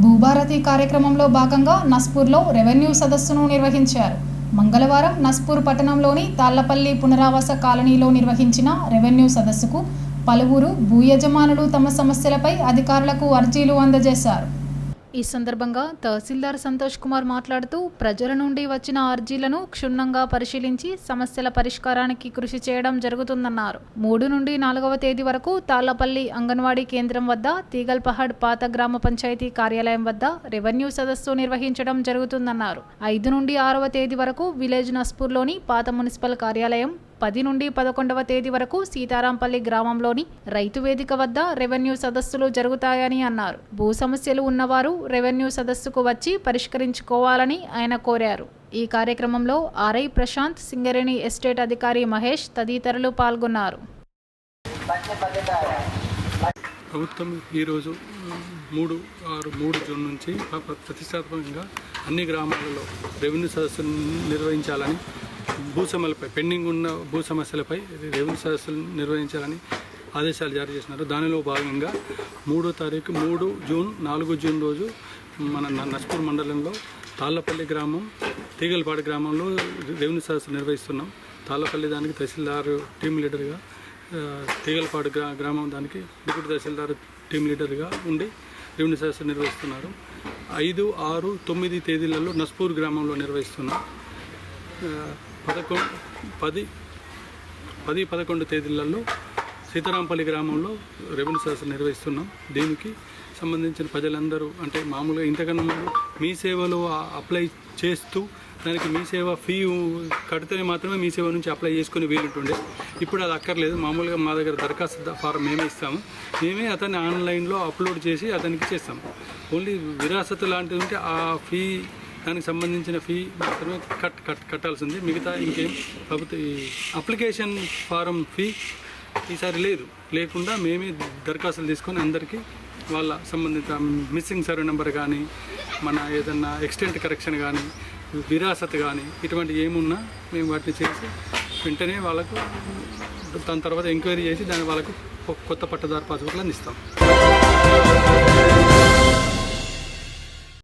భూభారతి కార్యక్రమంలో భాగంగా నస్పూర్లో రెవెన్యూ సదస్సును నిర్వహించారు. మంగళవారం నస్పూర్ పట్టణంలోని తాళ్ళపల్లి పునరావాస కాలనీలో నిర్వహించిన రెవెన్యూ సదస్సుకు పలువురు భూ యజమానులు తమ సమస్యలపై అధికారులకు అర్జీలు అందజేశారు. ఈ సందర్భంగా తహసీల్దార్ సంతోష్ కుమార్ మాట్లాడుతూ ప్రజల నుండి వచ్చిన అర్జీలను క్షుణ్ణంగా పరిశీలించి సమస్యల పరిష్కారానికి కృషి చేయడం జరుగుతుందన్నారు. మూడు నుండి నాలుగవ తేదీ వరకు తాళ్ళపల్లి అంగన్వాడీ కేంద్రం వద్ద తీగల్పహడ్ పాత గ్రామ పంచాయతీ కార్యాలయం వద్ద రెవెన్యూ సదస్సు నిర్వహించడం జరుగుతుందన్నారు. ఐదు నుండి ఆరవ తేదీ వరకు విలేజ్ నస్పూర్లోని పాత మున్సిపల్ కార్యాలయం పది నుండి పదకొండవ తేదీ వరకు సీతారాంపల్లి గ్రామంలోని రైతు వేదిక వద్ద రెవెన్యూ సదస్సులు జరుగుతాయని అన్నారు. భూ సమస్యలు ఉన్నవారు రెవెన్యూ సదస్సుకు వచ్చి పరిష్కరించుకోవాలని ఆయన కోరారు. ఈ కార్యక్రమంలో ఆర్ఐ ప్రశాంత్ సింగరేణి ఎస్టేట్ అధికారి మహేష్ తదితరులు పాల్గొన్నారు. ప్రభుత్వం ఈరోజు మూడు ఆరు మూడు జూన్ నుంచి ప్రతిష్టాత్మకంగా అన్ని గ్రామాలలో రెవెన్యూ సదస్సులు నిర్వహించాలని భూ సమస్యలపై పెండింగ్ ఉన్న భూ సమస్యలపై రెవెన్యూ సదస్సులు నిర్వహించాలని ఆదేశాలు జారీ చేసినారు. దానిలో భాగంగా మూడో తారీఖు మూడు జూన్ నాలుగు జూన్ రోజు మన న- నస్పూర్ మండలంలో తాళ్ళపల్లి గ్రామం తీగలపాడు గ్రామంలో రెవెన్యూ సదస్సు నిర్వహిస్తున్నాం. తాళ్ళపల్లి దానికి తహసీల్దార్ టీం లీడర్గా తీగలపాడు గ్రా గ్రామం దానికి డిప్యూటీ తహసీల్దార్ టీం లీడర్గా ఉండి రెవెన్యూ సదస్సు నిర్వహిస్తున్నారు. ఐదు ఆరు తొమ్మిది తేదీలలో నస్పూర్ గ్రామంలో నిర్వహిస్తున్నాం. పదకొ పదకొండు పది పది పదకొండు తేదీలలో సీతారాంపల్లి గ్రామంలో రెవెన్యూ సదస్సు నిర్వహిస్తున్నాం. దీనికి సంబంధించిన ప్రజలందరూ అంటే మామూలుగా ఇంతకన్నా ముందు మీ సేవలో అప్లై చేస్తూ దానికి మీ సేవ ఫీ కడితేనే మాత్రమే మీ సేవ నుంచి అప్లై చేసుకుని వీలుంటుండే. ఇప్పుడు అది అక్కర్లేదు. మామూలుగా మా దగ్గర దరఖాస్తు ఫారం మేమే ఇస్తాము. మేమే అతన్ని ఆన్లైన్లో అప్లోడ్ చేసి అతనికి చేస్తాము ఓన్లీ విరాసత్ లాంటిది ఉంటే ఆ ఫీ దానికి సంబంధించిన ఫీ మాత్రమే కట్ కట్ కట్టాల్సింది. మిగతా ఇంకేం కాకపోతే అప్లికేషన్ ఫారం ఫీ ఈసారి లేదు. లేకుండా మేమే దరఖాస్తులు తీసుకొని అందరికీ వాళ్ళ సంబంధిత మిస్సింగ్ సర్వే నెంబర్ కానీ మన ఏదన్నా ఎక్స్టెంట్ కరెక్షన్ కానీ విరాసత్ కానీ ఇటువంటి ఏమున్నా మేము వాటిని చేసి వెంటనే వాళ్ళకు దాని తర్వాత ఎంక్వైరీ చేసి దాని వాళ్ళకు కొత్త పట్టదారు పాస్బుక్లు అందిస్తాం